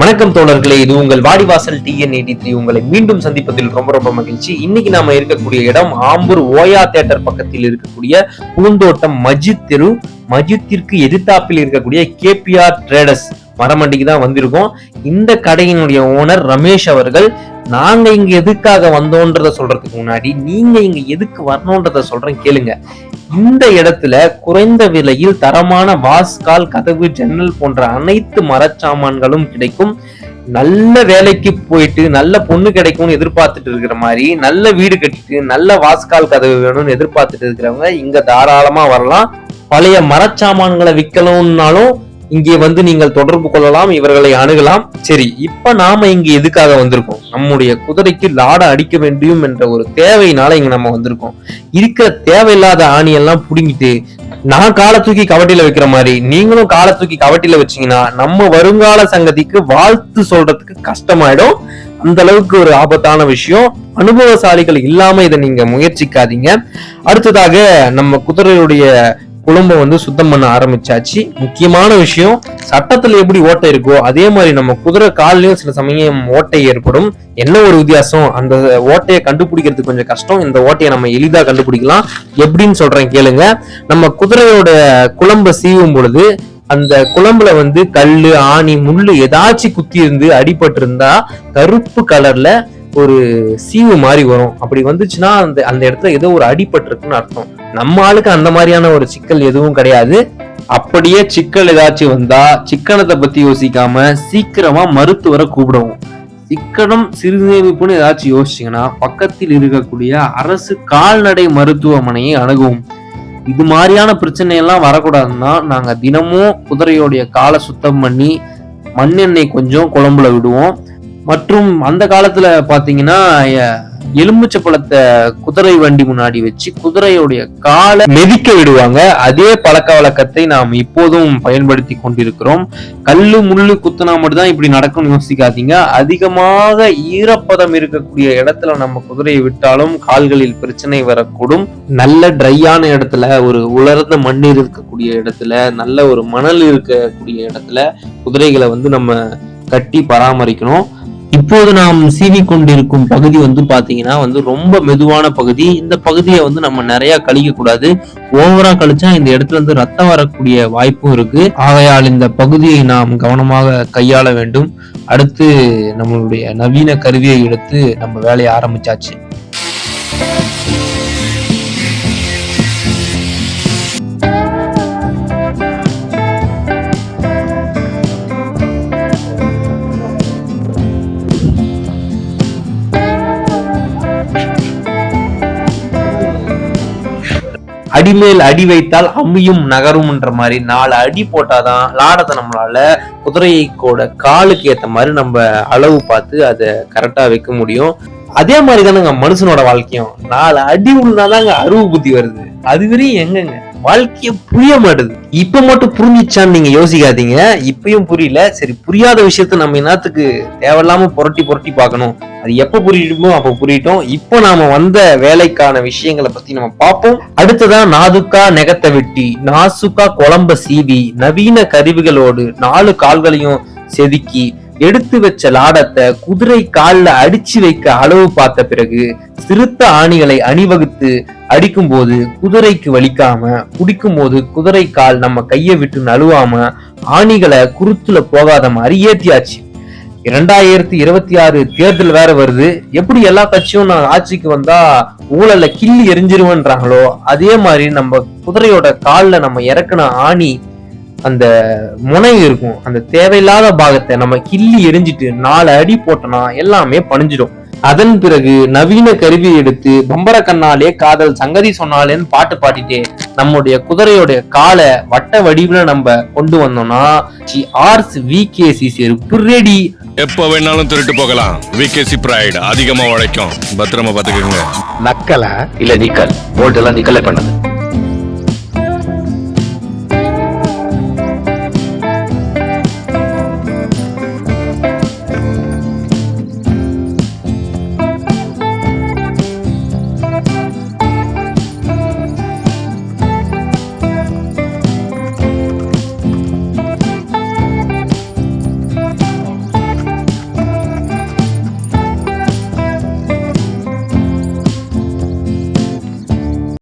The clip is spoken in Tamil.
வணக்கம் தோழர்களே இது உங்கள் வாடிவாசல் டிஎன் எயிட்டி த்ரீ உங்களை மீண்டும் சந்திப்பதில் ரொம்ப ரொம்ப மகிழ்ச்சி. இன்னைக்கு நாம இருக்கக்கூடிய இடம் ஆம்பூர் ஓயா தேட்டர் பக்கத்தில் இருக்கக்கூடிய பூந்தோட்டம் மஜித் தெரு. மஜித்திற்கு எதிர்த்தாப்பில் இருக்கக்கூடிய கேபிஆர் ட்ரேடர்ஸ் மரமண்டிக்கு தான் வந்திருக்கோம். இந்த கடையினுடைய ஓனர் ரமேஷ் அவர்கள் நாங்க இங்க எதுக்காக வந்தோன்றத சொல்றதுக்கு முன்னாடி நீங்க இங்க எதுக்கு வரணுன்றத சொல்றேன் கேளுங்க. இந்த இடத்துல குறைந்த விலையில் தரமான வாஸ்கால் கதவு ஜன்னல் போன்ற அனைத்து மரச்சாமான்களும் கிடைக்கும். நல்ல வேலைக்கு போயிட்டு நல்ல பொண்ணு கிடைக்கும்னு எதிர்பார்த்துட்டு இருக்கிற மாதிரி நல்ல வீடு கட்டிட்டு நல்ல வாஸ்கால் கதவு வேணும்னு எதிர்பார்த்துட்டு இருக்கிறவங்க இங்க தாராளமா வரலாம். பழைய மரச்சாமான்களை விற்கணும்னாலும் இங்கே வந்து நீங்கள் தொடர்பு கொள்ளலாம் இவர்களை அணுகலாம். சரி இப்ப நாம இங்க எதுக்காக வந்திருக்கோம்? நம்முடைய குதிரைக்கு லாட அடிக்க வேண்டும் என்ற ஒரு தேவையினால இங்க நம்ம வந்திருக்கோம். இருக்கிற தேவையில்லாத ஆணியெல்லாம் புடுங்கிட்டு நான் காலை தூக்கி கவட்டில வைக்கிற மாதிரி நீங்களும் காலை தூக்கி கவட்டில வச்சீங்கன்னா நம்ம வருங்கால சங்கதிக்கு வாழ்த்து சொல்றதுக்கு கஷ்டமாயிடும். அந்த அளவுக்கு ஒரு ஆபத்தான விஷயம். அனுபவசாலிகள் இல்லாம இதை நீங்க முயற்சிக்காதீங்க. அடுத்ததாக நம்ம குதிரையுடைய குழம்ப வந்து சுத்தம் பண்ண ஆரம்பிச்சாச்சு. முக்கியமான விஷயம் சட்டத்துல எப்படி ஓட்டை இருக்கோ அதே மாதிரி நம்ம குதிரை கால்லயும் சில சமயம் ஓட்டை ஏற்படும். என்ன ஒரு வித்தியாசம்? அந்த ஓட்டையை கண்டுபிடிக்கிறது கொஞ்சம் கஷ்டம். இந்த ஓட்டையை நம்ம எளிதா கண்டுபிடிக்கலாம். எப்படின்னு சொல்றேன் கேளுங்க. நம்ம குதிரையோட குழம்ப சீவும் பொழுது அந்த குழம்புல வந்து கல் ஆணி முள்ளு ஏதாச்சும் குத்தி இருந்து அடிபட்டு இருந்தா கருப்பு கலர்ல ஒரு சீவு மாதிரி வரும். அப்படி வந்துச்சுன்னா அந்த அந்த இடத்துல ஏதோ ஒரு அடிபட்டிருக்குன்னு அர்த்தம். நம்ம ஆளுக்கு அந்த மாதிரியான ஒரு சிக்கல் எதுவும் கிடையாது. அப்படியே சிக்கல் ஏதாச்சும் வந்தா சிக்கனத்தை பத்தி யோசிக்காம சீக்கிரமா மருத்துவரை கூப்பிடவும். சிக்கனம் சிறுசேமிப்புன்னு ஏதாச்சும் யோசிச்சீங்கன்னா பக்கத்தில் இருக்கக்கூடிய அரசு கால்நடை மருத்துவமனையை அணுகவும். இது மாதிரியான பிரச்சனை எல்லாம் வரக்கூடாதுன்னா நாங்க தினமும் குதிரையோடைய காலை சுத்தம் பண்ணி மண்ணெண்ணெய் கொஞ்சம் குழம்புல விடுவோம். மற்றும் அந்த காலத்துல பாத்தீங்கன்னா எலுமிச்சை பழத்தை குதிரை வண்டி முன்னாடி வச்சு குதிரையுடைய காலை மெதிக்க விடுவாங்க. அதே பழக்க வழக்கத்தை நாம் இப்போதும் பயன்படுத்தி கொண்டிருக்கிறோம். கல்லு முள்ளு குத்துனா மட்டும்தான் இப்படி நடக்கும்னு யோசிக்காதீங்க. அதிகமாக ஈரப்பதம் இருக்கக்கூடிய இடத்துல நம்ம குதிரையை விட்டாலும் கால்களில் பிரச்சனை வரக்கூடும். நல்ல ட்ரையான இடத்துல ஒரு உலர்ந்த மண் இருக்கக்கூடிய இடத்துல நல்ல ஒரு மணல் இருக்கக்கூடிய இடத்துல குதிரைகளை வந்து நம்ம கட்டி பராமரிக்கணும். இப்போது நாம் சீவி கொண்டிருக்கும் பகுதி வந்து பாத்தீங்கன்னா வந்து ரொம்ப மெதுவான பகுதி. இந்த பகுதியை வந்து நம்ம நிறைய கழிக்க கூடாது ஓவரா கழிச்சா இந்த இடத்துல இருந்து ரத்தம் வரக்கூடிய வாய்ப்பும் இருக்கு. ஆகையால் இந்த பகுதியை நாம் கவனமாக கையாள வேண்டும். அடுத்து நம்மளுடைய நவீன கருவியை எடுத்து நம்ம வேலையை ஆரம்பிச்சாச்சு. அடிமேல் அடி வைத்தால் அம்மியும் நகரும்ன்ற மாதிரி நாலு அடி போட்டாதான் லாடத்தை நம்மளால குதிரையோட காலுக்கு ஏத்த மாதிரி நம்ம அளவு பார்த்து அதை கரெக்டா வைக்க முடியும். அதே மாதிரி தானேங்க மனுஷனோட வாழ்க்கையும். நாலு அடி உள்ளாதாங்க அருவு புத்தி வருது. அது வரையும் எங்கங்க? வாழ்க்கைய புரிய மாட்டுது. இப்ப மட்டும் புரிஞ்சிச்சான்னு நீங்க யோசிக்காதீங்க. இப்பயும் புரியல. சரி புரியாத விஷயத்த நம்ம என்னத்துக்கு தேவையில்லாம புரட்டி புரட்டி பார்க்கணும். அது எப்ப புரியுமோ அப்ப புரியட்டும். இப்போ நாம வந்த வேலைக்கான விஷயங்களை பத்தி நம்ம பார்ப்போம். அடுத்ததான் நாதுக்கா நெகத்தை வெட்டி நாசுக்கா குழம்ப சீவி நவீன கருவிகளோடு நாலு கால்களையும் செதுக்கி எடுத்து வச்ச லாடத்தை குதிரை காலில் அடிச்சு வைக்க அளவு பார்த்த பிறகு சிறுத்த ஆணிகளை அணிவகுத்து அடிக்கும் போது குதிரைக்கு வலிக்காம குடிக்கும் போது குதிரை கால் நம்ம கையை விட்டு நழுவாம ஆணிகளை குருத்துல போகாத மாதிரி ஏத்தியாச்சு. இரண்டாயிரத்தி இருபத்தி ஆறு தேர்தல் வேற வருது. எப்படி எல்லா கட்சியும் நான் ஆட்சிக்கு வந்தா ஊழல்ல கிள்ளி எரிஞ்சிருவேன்றாங்களோ அதே மாதிரி நம்ம குதிரையோட காலில் நம்ம இறக்குன ஆணி அந்த முனை இருக்கும். அந்த தேவையில்லாத பாகத்தை நம்ம கிள்ளி எரிஞ்சிட்டு நாலு அடி போட்டோம்னா எல்லாமே பணிஞ்சிடும். அதன் பிறகு நவீன கருவி எடுத்து பம்பர கண்ணாலே காதல் சங்கதி சொன்னாலேன்னு பாட்டு பாடிட்டே நம்முடைய குதிரையோட காலை வட்ட வடிவுல நம்ம கொண்டு வந்தோம்னா ஆர்ஸ் விகேசி செருப்பு ரெடி. எப்ப வேணாலும் திருட்டு போகலாம். விகேசி பிரைட் அதிகமா உழைக்கும். பத்திரமா பாத்துக்கோங்க நக்கலா? இல்ல நிக்கல். போல்ட் எல்லாம் நிக்கலே பண்ணது.